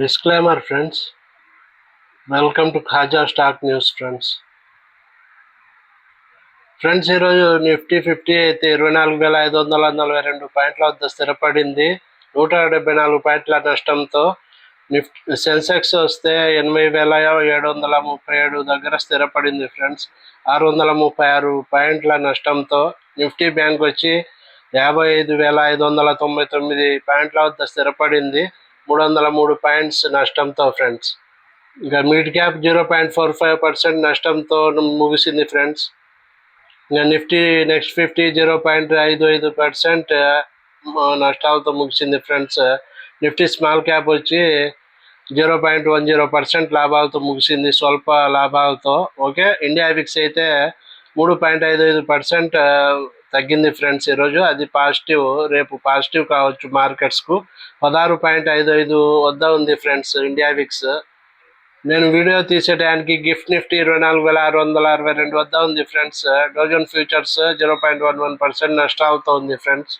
Disclaimer friends welcome to Khaja stock news friends friends ఈరోజు Nifty fifty అయితే ఇరవై నాలుగు వేల ఐదు వందల నలభై రెండు పాయింట్ల వద్ద స్థిరపడింది. నూట డెబ్బై నాలుగు పాయింట్ల నష్టంతో నిఫ్టీ సెన్సెక్స్ వస్తే ఎనభై వేల ఏడు వందల ముప్పై ఏడు దగ్గర స్థిరపడింది ఫ్రెండ్స్ ఆరు వందల ముప్పై ఆరు పాయింట్ల నష్టంతో నిఫ్టీ బ్యాంక్ వచ్చి యాభై ఐదు వేల ఐదు వందల తొంభై తొమ్మిది పాయింట్ల వద్ద స్థిరపడింది. మూడు వందల మూడు పాయింట్స్ నష్టంతో ఫ్రెండ్స్. ఇంకా mid cap zero point four five percent నష్టంతో ముగిసింది ఫ్రెండ్స్. ఇంకా Nifty next fifty zero point ఐదు ఐదు పర్సెంట్ నష్టాలతో ముగిసింది ఫ్రెండ్స్. నిఫ్టీ స్మాల్ క్యాప్ వచ్చి zero point one zero percent లాభాలతో ముగిసింది స్వల్ప లాభాలతో. ఓకే ఇండియా ఫిక్స్ అయితే మూడు పాయింట్ ఐదు ఐదు పర్సెంట్ తగ్గింది ఫ్రెండ్స్ ఈరోజు. అది పాజిటివ్ రేపు పాజిటివ్ కావచ్చు మార్కెట్స్కు. పదహారు పాయింట్ ఐదు ఐదు వద్ద ఉంది ఫ్రెండ్స్ ఇండియా విక్స్. నేను వీడియో తీసే టైంకి గిఫ్ట్ నిఫ్టీ ఇరవై నాలుగు వేల ఆరు వందల అరవై రెండు వద్ద ఉంది friends. Dow Jones futures zero point one one percent నష్టాలతో ఉంది ఫ్రెండ్స్.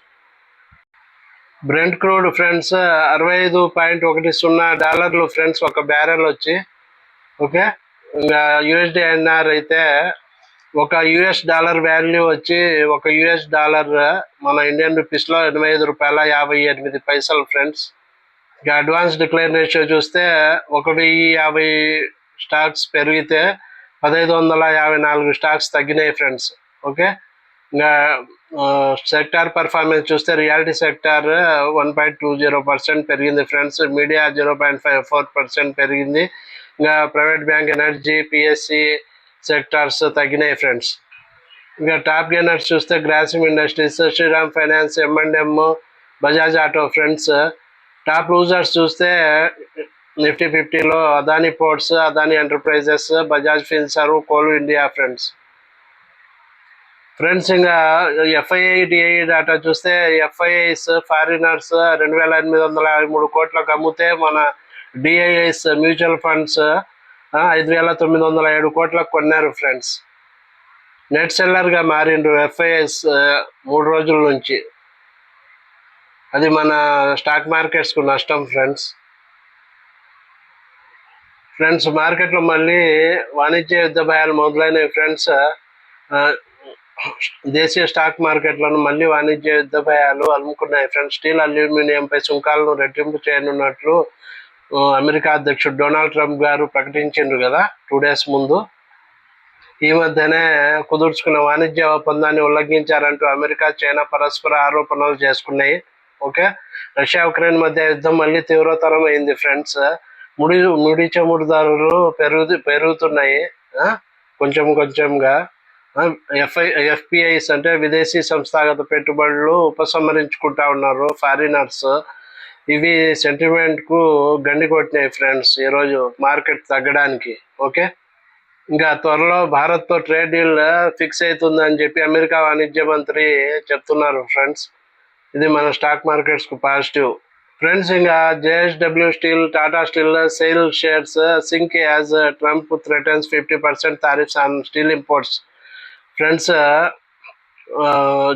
బ్రెంట్ క్రూడ్ ఫ్రెండ్స్ అరవై ఐదు పాయింట్ ఒకటి సున్నా డాలర్లు ఫ్రెండ్స్ ఒక బ్యారెల్ వచ్చి ఓకే? ఇంకా యుఎస్డి ఎన్ఆర్ అయితే ఒక యుఎస్ డాలర్ వాల్యూ వచ్చి ఒక యుఎస్ డాలర్ మన ఇండియన్ రూపీస్లో ఎనభై ఐదు రూపాయల యాభై ఎనిమిది పైసలు ఫ్రెండ్స్ ఇక అడ్వాన్స్ డిక్లైన్ రేషియో చూస్తే ఒక వెయ్యి యాభై స్టాక్స్ పెరిగితే పదహైదు వందల యాభై నాలుగు స్టాక్స్ తగ్గినాయి ఫ్రెండ్స్ ఓకే ఇంకా సెక్టార్ పర్ఫార్మెన్స్ చూస్తే reality sector one point two zero percent పెరిగింది friends media zero point five four percent పెరిగింది. ఇంకా private bank energy PSE sectors తగ్గినాయి ఫ్రెండ్స్ ఇంకా టాప్ గెయినర్స్ చూస్తే Grasim industries Shriram finance M and M Bajaj auto friends top losers చూస్తే Nifty ఫిఫ్టీలో Adani ports Adani enterprises Bajaj finserv coal India friends friends ఇంకా FII DI data చూస్తే FIIs foreigners రెండు వేల ఎనిమిది వందల యాభై మూడు కోట్లకు అమ్మితే మన డిఐఎస్ మ్యూచువల్ ఫండ్స్ ఐదు వేల తొమ్మిది వందల ఏడు కోట్లకు కొన్నారు ఫ్రెండ్స్. నెట్ సెల్లర్గా మారిండ్రు ఎఫ్ఐఎస్ మూడు రోజుల నుంచి. అది మన స్టాక్ మార్కెట్స్కు నష్టం ఫ్రెండ్స్. ఫ్రెండ్స్ మార్కెట్లో మళ్ళీ వాణిజ్య యుద్ధ భయాలు మొదలైనవి ఫ్రెండ్స్. దేశీయ స్టాక్ మార్కెట్లను మళ్ళీ వాణిజ్య యుద్ధ భయాలు అలుముకున్నాయి ఫ్రెండ్స్. స్టీల్ అల్యూమినియంపై సుంకాలను రెట్టింపు చేయనున్నట్లు అమెరికా అధ్యక్షుడు డొనాల్డ్ ట్రంప్ గారు ప్రకటించిండ్రు కదా టూ డేస్ ముందు. ఈ మధ్యనే కుదుర్చుకున్న వాణిజ్య ఒప్పందాన్ని ఉల్లంఘించారంటూ అమెరికా చైనా పరస్పర ఆరోపణలు చేసుకున్నాయి. ఓకే? రష్యా ఉక్రెయిన్ మధ్య యుద్ధం మళ్ళీ తీవ్రతరం అయింది ఫ్రెండ్స్ ముడి ముడి చమురుదారులు పెరుగు పెరుగుతున్నాయి. ఆ? కొంచెం కొంచెంగా. ఎఫ్ఐ ఎఫ్పిఐస్ అంటే విదేశీ సంస్థాగత పెట్టుబడులు ఉపసంహరించుకుంటా ఉన్నారు ఫారినర్స్ ఇవి సెంటిమెంట్కు గండి కొట్టినాయి ఫ్రెండ్స్ ఈరోజు మార్కెట్ తగ్గడానికి ఓకే ఇంకా త్వరలో భారత్తో ట్రేడ్ డీల్ ఫిక్స్ అవుతుందని చెప్పి అమెరికా వాణిజ్య మంత్రి చెప్తున్నారు ఫ్రెండ్స్ ఇది మన స్టాక్ మార్కెట్స్కు పాజిటివ్ ఫ్రెండ్స్ ఇంకా JSW Steel Tata Steel SAIL shares sink as Trump threatens fifty percent tariffs on steel imports friends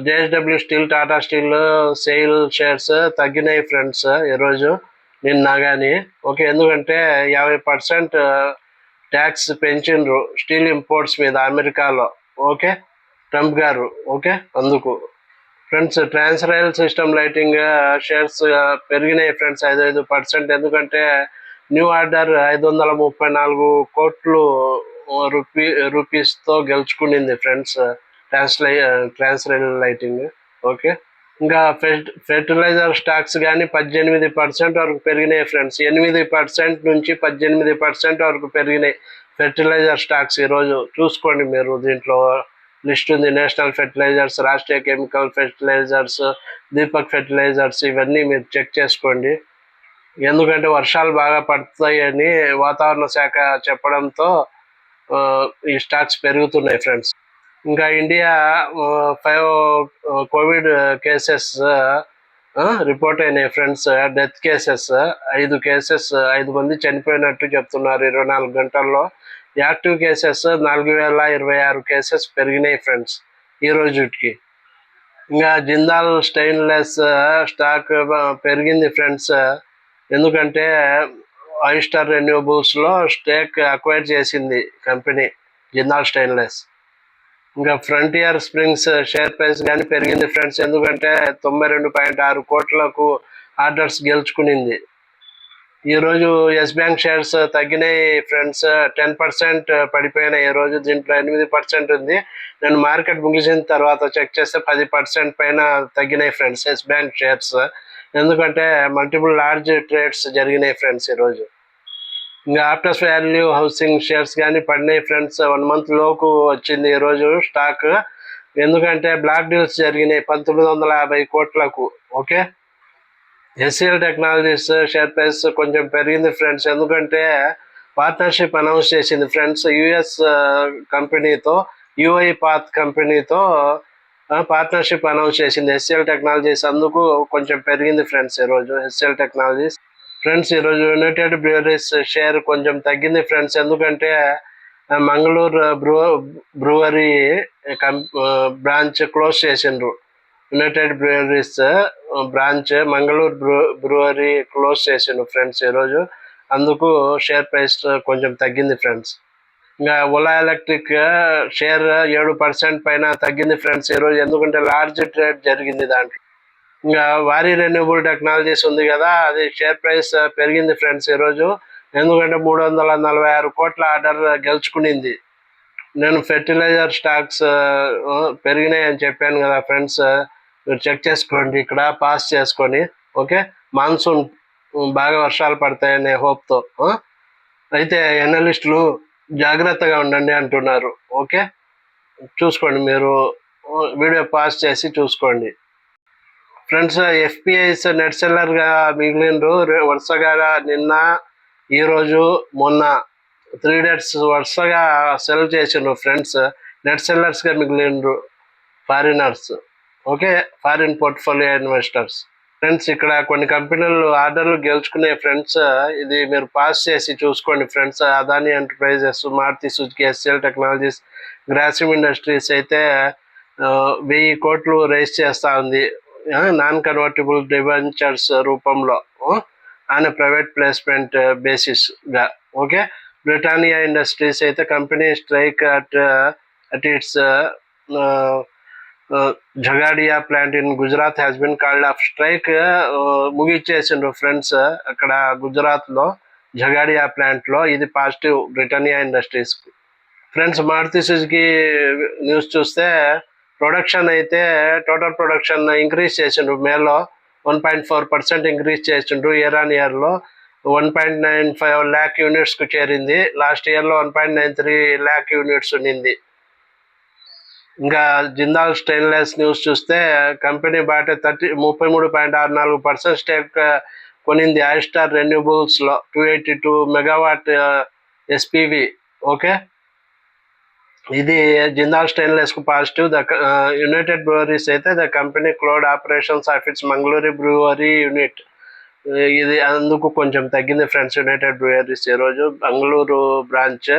JSW Steel Tata Steel SAIL shares తగ్గినాయి ఫ్రెండ్స్ ఈరోజు నిన్న కానీ ఓకే ఎందుకంటే యాభై పర్సెంట్ ట్యాక్స్ పెంచిండ్రు స్టీల్ ఇంపోర్ట్స్ మీద అమెరికాలో. ఓకే ట్రంప్ గారు. ఓకే అందుకు. Friends Transrail system lighting shares పెరిగినాయి ఫ్రెండ్స్ ఐదు ఐదు పర్సెంట్. ఎందుకంటే న్యూ ఆర్డర్ ఐదు వందల ముప్పై నాలుగు కోట్లు రూపీ రూపీస్తో గెలుచుకునింది ఫ్రెండ్స్. ట్రాన్స్లై ట్రాన్స్ లైటింగ్ ఓకే ఇంకా ఫెర్టిలైజర్ స్టాక్స్ కానీ పద్దెనిమిది పర్సెంట్ వరకు పెరిగినాయి ఫ్రెండ్స్ ఎనిమిది పర్సెంట్ నుంచి పద్దెనిమిది పర్సెంట్ వరకు పెరిగినాయి ఫెర్టిలైజర్ స్టాక్స్ ఈరోజు. చూసుకోండి మీరు దీంట్లో లిస్ట్ ఉంది. National fertilizers Rashtriya chemical fertilizers Deepak fertilizers ఇవన్నీ మీరు చెక్ చేసుకోండి. ఎందుకంటే వర్షాలు బాగా పడతాయని వాతావరణ శాఖ చెప్పడంతో ఆ, ఈ స్టాక్స్ పెరుగుతున్నాయి ఫ్రెండ్స్ ఇంకా India five Covid cases report అయినాయి ఫ్రెండ్స్ డెత్ కేసెస్ ఐదు కేసెస్ ఐదు మంది చనిపోయినట్టు చెప్తున్నారు ఇరవై నాలుగు గంటల్లో. యాక్టివ్ కేసెస్ నాలుగు వేల ఇరవై ఆరు కేసెస్ పెరిగినాయి ఫ్రెండ్స్ ఈ రోజుకి. ఇంకా జిందాల్ స్టెయిన్లెస్ స్టాక్ పెరిగింది ఫ్రెండ్స్. ఎందుకంటే ఐస్టార్ రెన్యూబుల్స్లో స్టేక్ అక్వైర్ చేసింది కంపెనీ జిందాల్ స్టెయిన్లెస్. ఇంకా ఫ్రంటియర్ స్ప్రింగ్స్ షేర్ ప్రైస్ కానీ పెరిగింది ఫ్రెండ్స్ ఎందుకంటే తొంభై రెండు పాయింట్ ఆరు కోట్లకు ఆర్డర్స్ గెలుచుకునింది. ఈ రోజు ఎస్ బ్యాంక్ షేర్స్ తగ్గినాయి ఫ్రెండ్స్ టెన్ పర్సెంట్ పడిపోయినాయి. ఈ రోజు దీంట్లో ఎనిమిది పర్సెంట్ ఉంది. నేను మార్కెట్ ముగిసిన తర్వాత చెక్ చేస్తే పది పర్సెంట్ పైన తగ్గినాయి ఫ్రెండ్స్ ఎస్ బ్యాంక్ షేర్స్ ఎందుకంటే మల్టిపుల్ లార్జ్ ట్రేడ్స్ జరిగినాయి ఫ్రెండ్స్ ఈరోజు ఇంకా ఆప్టస్ వాల్యూ హౌసింగ్ షేర్స్ కానీ పడినాయి ఫ్రెండ్స్. వన్ మంత్ లోకు వచ్చింది ఈరోజు స్టాక్. ఎందుకంటే బ్లాక్ డీల్స్ జరిగినాయి పంతొమ్మిది వందల యాభై కోట్లకు okay? SCL technologies share price కొంచెం పెరిగింది ఫ్రెండ్స్. ఎందుకంటే పార్ట్నర్షిప్ అనౌన్స్ చేసింది ఫ్రెండ్స్ యుఎస్ కంపెనీతో యుఐ పాత్ కంపెనీతో పార్ట్నర్షిప్ అనౌన్స్ చేసింది ఎస్సీఎల్ టెక్నాలజీస్. అందుకు కొంచెం పెరిగింది ఫ్రెండ్స్ ఈరోజు ఎస్సీఎల్ టెక్నాలజీస్. ఫ్రెండ్స్ ఈరోజు యునైటెడ్ బ్రూవరీస్ షేర్ కొంచెం తగ్గింది ఫ్రెండ్స్. ఎందుకంటే మంగళూరు బ్రూ బ్రూవరీ బ్రాంచ్ క్లోజ్ చేసిండ్రు. యునైటెడ్ బ్రూవరీస్ బ్రాంచ్ మంగళూరు బ్రూ బ్రూవరీ క్లోజ్ చేసిండ్రు ఫ్రెండ్స్ ఈరోజు. అందుకు షేర్ ప్రైస్ కొంచెం తగ్గింది ఫ్రెండ్స్. ఇంకా ఓలా ఎలక్ట్రిక్ షేర్ ఏడు పర్సెంట్ పైన తగ్గింది ఫ్రెండ్స్ ఈరోజు. ఎందుకంటే లార్జ్ ట్రేడ్ జరిగింది దాంట్లో. ఇంకా వారి రెన్యూబుల్ టెక్నాలజీస్ ఉంది కదా అది షేర్ ప్రైస్ పెరిగింది ఫ్రెండ్స్ ఈరోజు. ఎందుకంటే మూడు వందల నలభై ఆరు కోట్ల ఆర్డర్ గెలుచుకునింది. నేను ఫెర్టిలైజర్ స్టాక్స్ పెరిగినాయి అని చెప్పాను కదా ఫ్రెండ్స్. మీరు చెక్ చేసుకోండి ఇక్కడ పాస్ చేసుకొని ఓకే? మాన్సూన్ బాగా వర్షాలు పడతాయనే హోప్తో అయితే ఎనలిస్టులు జాగ్రత్తగా ఉండండి అంటున్నారు ఓకే? చూసుకోండి మీరు వీడియో పాస్ చేసి చూసుకోండి. ఫ్రెండ్స్ ఎఫ్పిఐస్ నెట్ సెల్లర్గా వరుసగా నిన్న ఈ రోజు మొన్న త్రీ డేట్స్ వరుసగా సెల్ చేసిండ్రు ఫ్రెండ్స్. నెట్ సెల్లర్స్గా మిగిలినరు foreigners. Okay? Foreign portfolio investors. Friends ఇక్కడ కొన్ని కంపెనీలు ఆర్డర్లు గెలుచుకునే ఫ్రెండ్స్ ఇది మీరు పాస్ చేసి చూసుకోండి friends. Adani enterprises Maruti Suzuki SL technologies Grasim industries అయితే వెయ్యి కోట్లు రేస్ చేస్తూ ఉంది. నాన్ కన్వర్టబుల్ డిబెంచర్స్ రూపంలో ఆన్ ప్రైవేట్ ప్లేస్మెంట్ బేసిస్గా ఓకే? బ్రిటానియా ఇండస్ట్రీస్ అయితే company strike at at its Jhagadia plant in Gujarat has been called off strike ముగిచ్చేసిండ్రు friends అక్కడ గుజరాత్లో జగాడియా ప్లాంట్లో ఇది positive Britannia industries friends Maruti Suzuki news చూస్తే production అయితే total production increase చేసిండ్రు. మేలో one point four percent increase చేసిండ్రు year on ఇయర్లో one point nine five lakh యూనిట్స్కు చేరింది. లాస్ట్ ఇయర్లో one point nine three lakh units ఉన్నింది. ఇంకా జిందాల్ స్టెయిన్లెస్ న్యూస్ చూస్తే కంపెనీ బాట థర్టీ ముప్పై మూడు పాయింట్ ఆరు నాలుగు పర్సెంట్ స్టేక్ కొనింది iStar రెన్యూబుల్స్లో. Two eighty two megawatt SPV okay? ఇది జిందాల్ స్టెయిన్లెస్కు పాజిటివ్. ద యునైటెడ్ బ్రూవరీస్ అయితే the company closed operations of its Mangaluru brewery unit. ఇది అందుకు కొంచెం తగ్గింది ఫ్రెండ్స్ యునైటెడ్ బ్రూవరీస్ ఈరోజు Bengaluru branch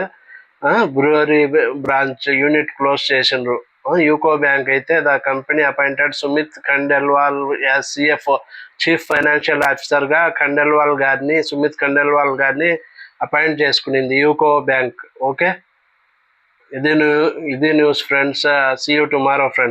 brewery branch unit close చేసిండ్రు. యూకో బ్యాంక్ అయితే the company appointed Sumit Khandelwal as CFO chief financial ఆఫీసర్గా ఖండెల్వాల్ గారిని సుమిత్ ఖండెల్వాల్ గారిని అపాయింట్ చేసుకునింది యూకో బ్యాంక్. ఓకే? ఇది న్యూ ఇది news friends see you tomorrow friends